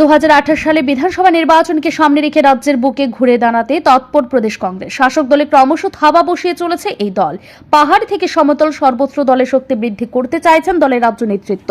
দুহাজার আঠারো সালে বিধানসভা নির্বাচনকে সামনে রেখে রাজ্যের বুকে ঘুরে দাঁড়াতে তৎপর প্রদেশ কংগ্রেস। শাসক দলে ক্রমশ থাবা বসিয়ে চলেছে এই দল। পাহাড় থেকে সমতল সর্বত্র দলের শক্তি বৃদ্ধি করতে চাইছেন দলের রাজ্য নেতৃত্ব।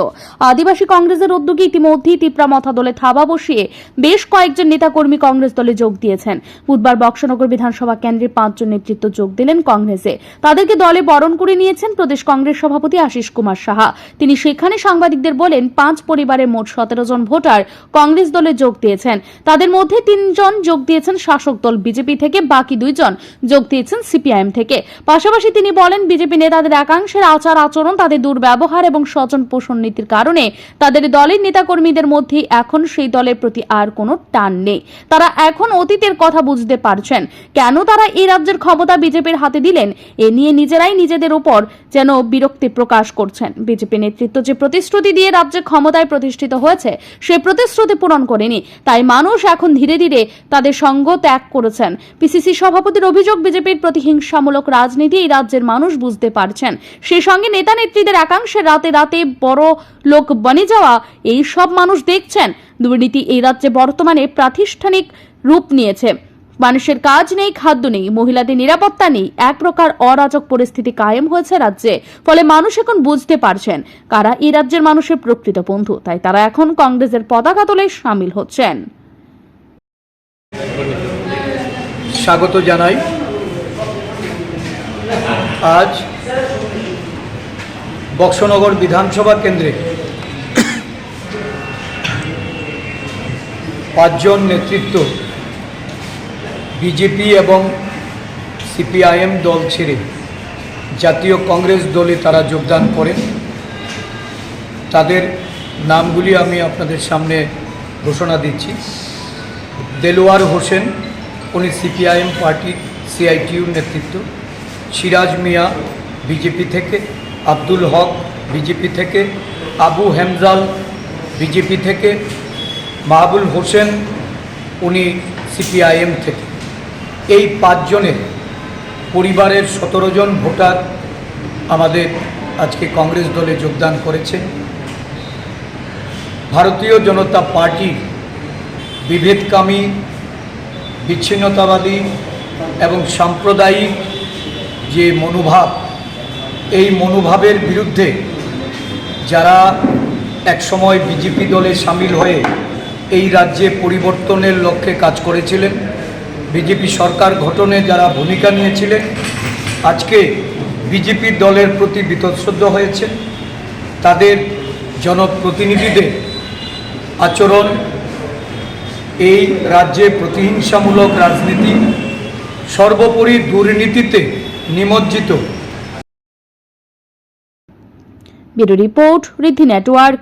আদিবাসী কংগ্রেসের উদ্যোগে ইতিমধ্যেই তিপ্রামথা দলে থাবা বসিয়ে বেশ কয়েকজন নেতাকর্মী কংগ্রেস দলে যোগ দিয়েছেন। বুধবার বক্সনগর বিধানসভা কেন্দ্রে পাঁচজন নেতৃত্ব যোগ দিলেন কংগ্রেসে। তাদেরকে দলে বরণ করে নিয়েছেন প্রদেশ কংগ্রেস সভাপতি আশিস কুমার সাহা। তিনি সেখানে সাংবাদিকদের বলেন, পাঁচ পরিবারের মোট সতেরো জন ভোটার কংগ্রেস দলে যোগ দিয়েছেন। তাদের মধ্যে তিনজন যোগ দিয়েছেন শাসক দল বিজেপি থেকে, বাকি দুইজন যোগ দিয়েছেন সিপিআইএম থেকে। পাশাপাশি তিনি বলেন, বিজেপি নেতাদের একাংশের আচার আচরণ, তাদের দুর্ব্যবহার এবং স্বজন পোষণ নীতির কারণে তাদের দলের নেতাকর্মীদের মধ্যে এখন সেই দলের প্রতি আর কোনো টান নেই। তারা এখন অতীতের কথা বুঝতে পারছেন। কেন তারা এই রাজ্যের ক্ষমতা বিজেপির হাতে দিলেন, এ নিয়ে নিজেরাই নিজেদের উপর যেন বিরক্তি প্রকাশ করছেন। বিজেপি নেতৃত্ব যে প্রতিশ্রুতি দিয়ে রাজ্যে ক্ষমতায় প্রতিষ্ঠিত হয়েছে, সে প্রতিশ্রুতি পূরণ করেনি। তাই মানুষ এখন ধীরে ধীরে তাদের সঙ্গ ত্যাগ করেছেন। পিসিসি সভাপতির অভিযোগ, বিজেপির প্রতিহিংসামূলক রাজনীতি এই রাজ্যের মানুষ বুঝতে পারছেন। সেই সঙ্গে নেতা নেত্রীদের একাংশে রাতে রাতে বড় লোক বনে যাওয়া, এই সব মানুষ দেখছেন। দুর্নীতি এই রাজ্যে বর্তমানে প্রাতিষ্ঠানিক রূপ নিয়েছে। মানুষের কাজ নেই, খাদ্য নেই, মহিলাদের নিরাপত্তা নেই, এক প্রকার অরাজক পরিস্থিতি কায়েম হয়েছে রাজ্যে। ফলে মানুষ এখন বুঝতে পারছেন কারা এই রাজ্যের মানুষের প্রকৃত বন্ধু, তাই তারা এখন কংগ্রেসের পতাকা তোলে সামিল হচ্ছেন। স্বাগত জানাই। আজ বক্সনগর বিধানসভা কেন্দ্রে পাঁচজন নেতৃত্ব বিজেপি এবং সিপিআইএম দল ছেড়ে জাতীয় কংগ্রেস দলে তারা যোগদান করেন তাদের নামগুলি আমি আপনাদের সামনে ঘোষণা দিচ্ছি। দেলোয়ার হোসেন, উনি সিপিআইএম পার্টির সিআইটিউর নেতৃত্ব। সিরাজ মিয়া বিজেপি থেকে, আব্দুল হক বিজেপি থেকে, আবু হেমজাল বিজেপি থেকে, মাহবুল হোসেন উনি সিপিআইএম থেকে। এই পাঁচজনের পরিবারের সতেরো জন ভোটার আমাদের আজকে কংগ্রেস দলে যোগদান করেছে। ভারতীয় জনতা পার্টির বিভেদকামী, বিচ্ছিন্নতাবাদী এবং সাম্প্রদায়িক যে মনোভাব, এই মনোভাবের বিরুদ্ধে যারা একসময় বিজেপি দলে সামিল হয়ে এই রাজ্যে পরিবর্তনের লক্ষ্যে কাজ করেছিলেন বিজেপি সরকার গঠনে যারা ভূমিকা নিয়েছিলেন, আজকে বিজেপি দলের প্রতি বিতশ্রদ্ধ হয়েছে। তাদের জনপ্রতিনিধিদের আচরণ, এই রাজ্যে প্রতিহিংসামূলক রাজনীতি সর্বোপরি দুর্নীতিতে নিমজ্জিত। Report Riddhi network.